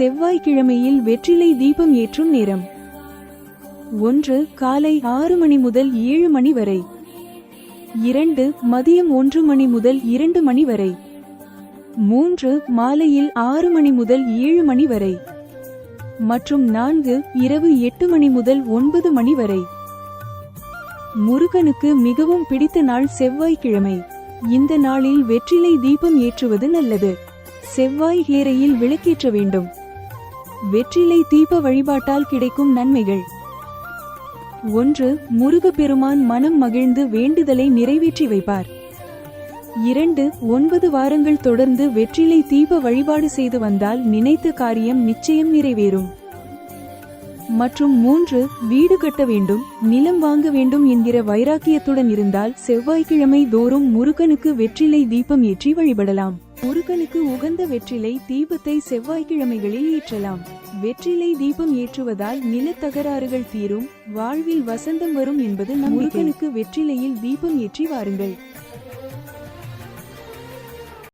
செவ்வாய்க்கிழமையில் வெற்றிலை தீபம் ஏற்றும் நேரம். ஒன்று காலை ஆறு மணி முதல் ஏழு மணி வரை. இரண்டு மதியம் ஒன்று மணி முதல் இரண்டு மணி வரை. மூன்று மாலையில் ஆறு மணி முதல் ஏழு மணி வரை. மற்றும் நான்கு இரவு எட்டு மணி முதல் ஒன்பது மணி வரை. முருகனுக்கு மிகவும் பிடித்த நாள் செவ்வாய்க்கிழமை. இந்த நாளில் வெற்றிலை தீபம் ஏற்றுவது நல்லது. செவ்வாய் ஹேரையில் விளக்கேற்ற வேண்டும். வெற்றிலை தீப வழிபாட்டால் கிடைக்கும் நன்மைகள். ஒன்று முருகப்பெருமான் மனம் மகிழ்ந்து வேண்டுதலை நிறைவேற்றி வைப்பார். இரண்டு ஒன்பது வாரங்கள் தொடர்ந்து வெற்றிலை தீப வழிபாடு செய்து வந்தால் நினைத்த காரியம் நிச்சயம் நிறைவேறும். மற்றும் மூன்று வீடு கட்ட வேண்டும் நிலம் வாங்க வேண்டும் என்கிற வைராக்கியத்துடன் இருந்தால் செவ்வாய்க்கிழமை தோறும் முருகனுக்கு வெற்றிலை தீபம் ஏற்றி வழிபடலாம். முருகனுக்கு உகந்த வெற்றிலை தீபத்தை செவ்வாய்க்கிழமைகளில் ஏற்றலாம். வெற்றிலை தீபம் ஏற்றுவதால் நிலத்தகராறுகள் தீரும் வாழ்வில் வசந்தம் வரும் என்பது நம் முருகனுக்கு வெற்றிலையில் தீபம் ஏற்றி வாருங்கள்.